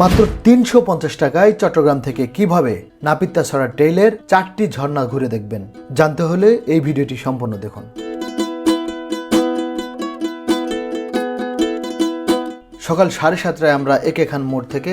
মাত্র তিনশো পঞ্চাশ টাকায় চট্টগ্রাম থেকে কীভাবে নাপিত্তাছড়া টেইলের চারটি ঝর্ণা ঘুরে দেখবেন, জানতে হলে এই ভিডিওটি সম্পূর্ণ দেখুন। সকাল সাড়ে সাতটায় আমরা একে খান মোড় থেকে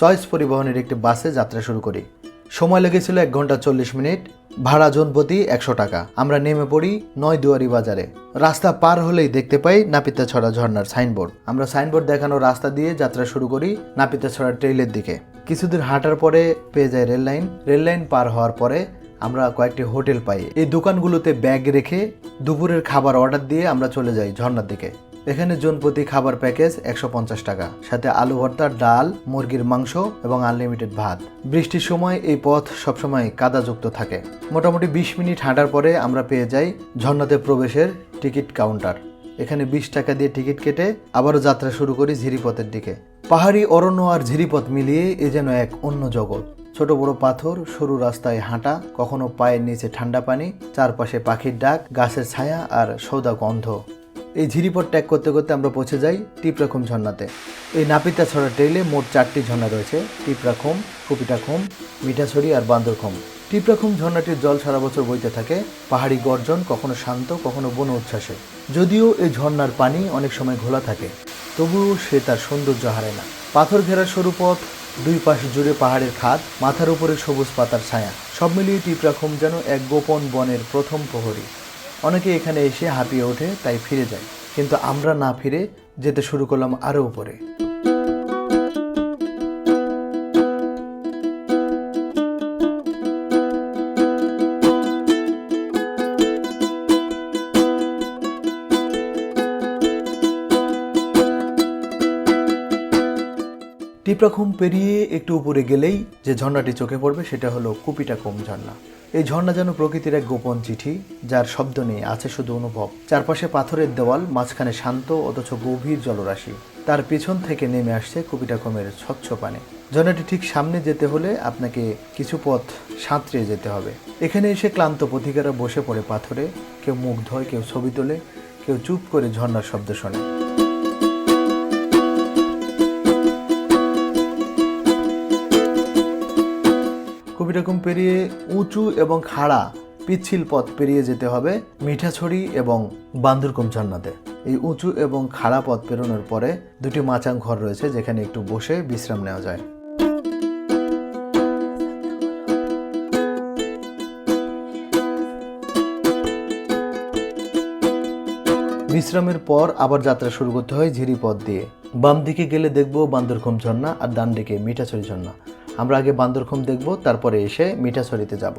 চয়েস পরিবহনের একটি বাসে যাত্রা শুরু করি। সময় লেগেছিল এক ঘণ্টা চল্লিশ মিনিট, ভাড়া জনপ্রতি একশো টাকা। আমরা নেমে পড়ি নয় দুয়ারি বাজারে। রাস্তা পার হলেই দেখতে পাই নাপিতাছড়া ঝর্ণার সাইনবোর্ড। আমরা সাইনবোর্ড দেখানো রাস্তা দিয়ে যাত্রা শুরু করি নাপিতাছড়া ট্রেইলের দিকে। কিছুদূর হাঁটার পরে পেয়ে যায় রেল লাইন। রেল লাইন পার হওয়ার পরে আমরা কয়েকটি হোটেল পাই। এই দোকানগুলোতে ব্যাগ রেখে দুপুরের খাবার অর্ডার দিয়ে আমরা চলে যাই ঝর্ণার দিকে। এখানে জনপ্রতি খাবার প্যাকেজ একশো পঞ্চাশ টাকা, সাথে আলু ভর্তা ডাল, মুরগির মাংস এবং আনলিমিটেড ভাত। বৃষ্টির সময় এই পথ সবসময় কাদাযুক্ত থাকে। মোটামুটি বিশ মিনিট হাঁটার পরে আমরা পেয়ে যাই ঝর্ণাতে প্রবেশের টিকিট কাউন্টার। এখানে বিশ টাকা দিয়ে টিকিট কেটে আবারও যাত্রা শুরু করি ঝিরিপথের দিকে। পাহাড়ি অরণ্য আর ঝিরিপথ মিলিয়ে এ যেন এক অন্য জগৎ। ছোট বড় পাথর, সরু রাস্তায় হাঁটা, কখনো পায়ের নিচে ঠান্ডা পানি, চারপাশে পাখির ডাক, গাছের ছায়া আর সৌদা গন্ধ এই ঝিরিপথ ট্যাগ করতে করতে আমরা পৌঁছে যাই টিপরাখুম ঝর্ণাতে। এই নাপিতা ছড়া ট্রেইলে মোট চারটি ঝর্ণা রয়েছে, টিপরাখুম, কুপিটাখুম, মিঠাছড়ি আর বান্দরখুম। টিপরাখুম ঝর্ণাটির জল সারা বছর বইতে থাকে, পাহাড়ি গর্জন, কখনো শান্ত, কখনো বন উচ্ছ্বাসে। যদিও এই ঝর্ণার পানি অনেক সময় ঘোলা থাকে, তবুও সে তার সৌন্দর্য হারায় না। পাথর ঘেরা সরু পথ, দুই পাশ জুড়ে পাহাড়ের খাদ, মাথার উপরে সবুজ পাতার ছায়া, সব মিলিয়ে টিপরাখুম যেন এক গোপন বনের প্রথম প্রহরী। অনেকে এখানে এসে হাঁপিয়ে ওঠে, তাই ফিরে যায়। কিন্তু আমরা না ফিরে যেতে শুরু করলাম আরও উপরে। টিপরাখুম পেরিয়ে একটু উপরে গেলেই যে ঝর্ণাটি চোখে পড়বে, সেটা হলো কুপিটাকুম ঝর্ণা। এই ঝর্ণা যেন প্রকৃতির এক গোপন চিঠি, যার শব্দ নেই, আছে শুধু অনুভব। চারপাশে পাথরের দেওয়াল, মাঝখানে শান্ত, অথচ গভীর জলরাশি। তার পেছন থেকে নেমে আসছে কুপিটাকুমের স্বচ্ছ পানে। ঝর্ণাটি ঠিক সামনে যেতে হলে আপনাকে কিছু পথ সাঁতরিয়ে যেতে হবে। এখানে এসে ক্লান্ত পথিকারা বসে পড়ে পাথরে। কেউ মুখ ধোয় কেউ ছবি তোলে, কেউ চুপ করে ঝর্ণার শব্দ শোনে। কবিরকম পেরিয়ে উঁচু এবং খাড়া পিচ্ছিল পথ পেরিয়ে যেতে হবে মিঠাছড়ি এবং বান্দরকম ঝর্ণাতে এই উঁচু এবং খাড়া পথ পেরোনোর পরে দুটি মাচাং ঘর রয়েছে যেখানে একটু বসে বিশ্রাম নেওয়া যায়। বিশ্রামের পর আবার যাত্রা শুরু করতে হয় ঝিরি পথ দিয়ে। বাম দিকে গেলে দেখব বান্দরখম ঝর্ণা আর ডান দিকে মিঠাছড়ি ঝর্ণা। আমরা আগে বান্দরখম দেখব, তারপরে এসে মিঠাছড়িতে যাব।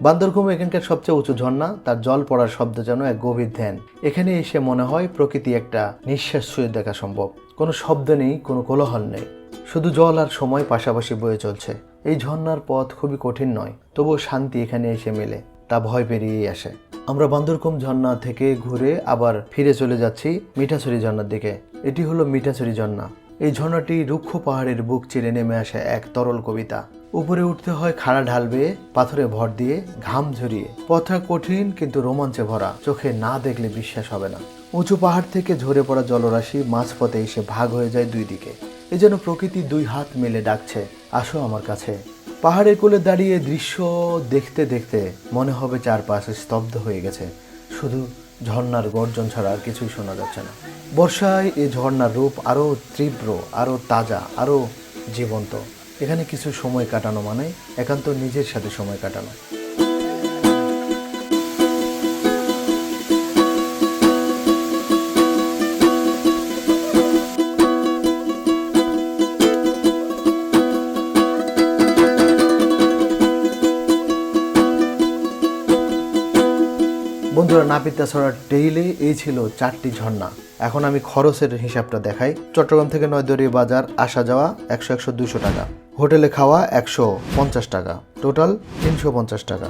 বান্দরখম এখানকার সবচেয়ে উঁচু ঝর্ণা, তার জল পড়ার শব্দ যেন এক গভীর ধ্যান। এখানে এসে মনে হয় প্রকৃতি একটা নিঃশ্বাস ছুঁয়ে দেখা সম্ভব। কোনো শব্দ নেই, কোনো কোলাহল নেই। শুধু জল আর সময় পাশাপাশি বয়ে চলছে। এই ঝর্ণার পথ খুবই কঠিন নয়, তবুও শান্তি এখানে এসে মেলে, তা ভয় পেরিয়েই আসে। আমরা বান্দরকম ঝর্ণা থেকে ঘুরে আবার ফিরে চলে যাচ্ছি মিঠাছড়ি ঝর্ণার দিকে। এটি হলো মিঠাছড়ি ঝর্ণা। এই ঝর্ণাটি রুক্ষ পাহাড়ের বুক চিরে নেমে আসে এক তরল কবিতা। উপরে উঠতে হয় খাড়া ঢাল বেয়ে, পাথরে ভর দিয়ে, ঘাম ঝরিয়ে। পথটা কঠিন কিন্তু রোমাঞ্চে ভরা, চোখে না দেখলে বিশ্বাস হবে না। উঁচু পাহাড় থেকে ঝরে পড়া জলরাশি মাঝপথে এসে ভাগ হয়ে যায় দুই দিকে। এ যেন প্রকৃতি দুই হাত মেলে ডাকছে, আসো আমার কাছে। পাহাড়ের কোলে দাঁড়িয়ে দৃশ্য দেখতে দেখতে মনে হবে চারপাশে স্তব্ধ হয়ে গেছে। শুধু ঝর্ণার গর্জন ছাড়া আর কিছুই শোনা যাচ্ছে না। বর্ষায় এই ঝর্নার রূপ আরও তীব্র, আরও তাজা, আরও জীবন্ত। এখানে কিছু সময় কাটানো মানে একান্ত নিজের সাথে সময় কাটানো। বন্ধুরা নাপিতা ছড়ার টেইলে এই ছিল চারটি ঝর্ণা। এখন আমি খরচের হিসাবটা দেখাই। চট্টগ্রাম থেকে নয়দরি বাজার আসা যাওয়া একশো একশো দুশো টাকা। হোটেলে খাওয়া একশো পঞ্চাশ টাকা। টোটাল তিনশো পঞ্চাশ টাকা।